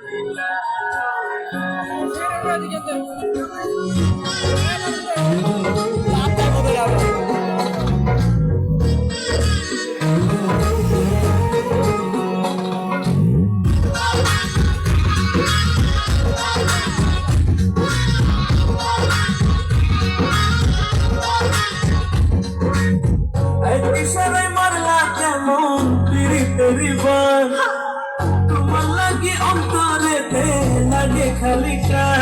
Αι ποιες είσαι μαρλάτε μου τηρείς τηρείς. ಕಲಿಕಾ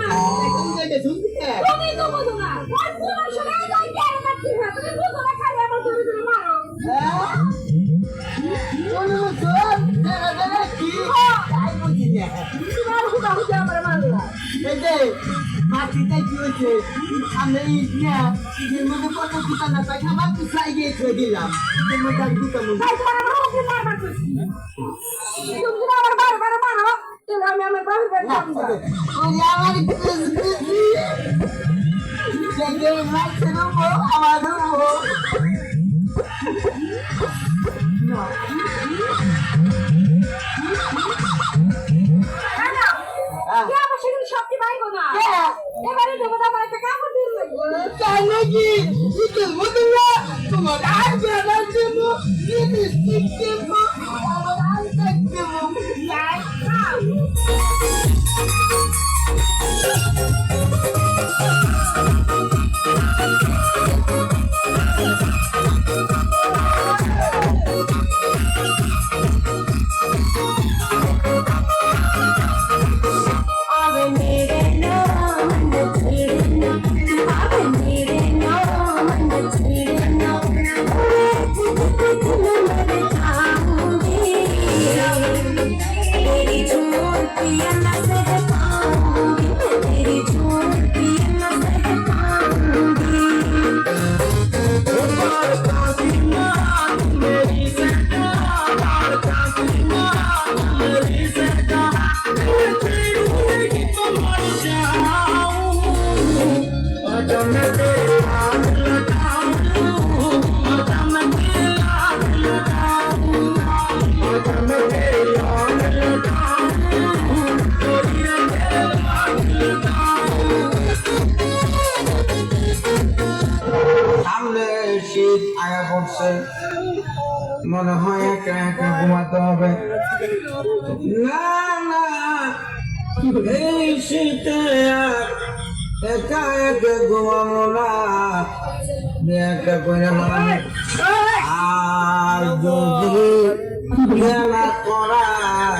না করতে হয় তুমি বোঝো না খালি আমার ধরে ধরে মারো তোমার মাটিটা কি হয়েছে ইয়া ঈদের মধ্যে কত দিতা না তাই আমার তো চাই গিয়ে দিলাম ঈদের মধ্যে আর যদি আমার পাইবো না কে? এবারে দেবো না আমার একটা কাপড় দিন লাগবে তাই নাকি? ঈদের মধ্যে না, তোমার আর বেড়া দেবো, লিপস্টিক দেবো, শীত আয়া পড়ছে। মনে হয় একা একা ঘুমাতে হবে। না না এই শীতে একা একা ঘুমাবো না একটা করে মানে আর যদি খেলা করার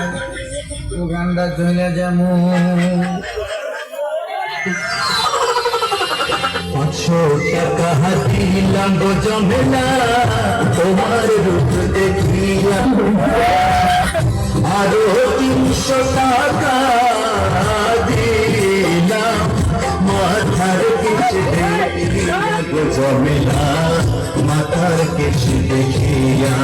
দোকানটা চলে যেমন পাঁচশো টাকা দিলাম গো জমেলা তোমার রূপ দেখিলাম। আরও তিনশো টাকা জমিলা মাতার কেছি দেখিয়া।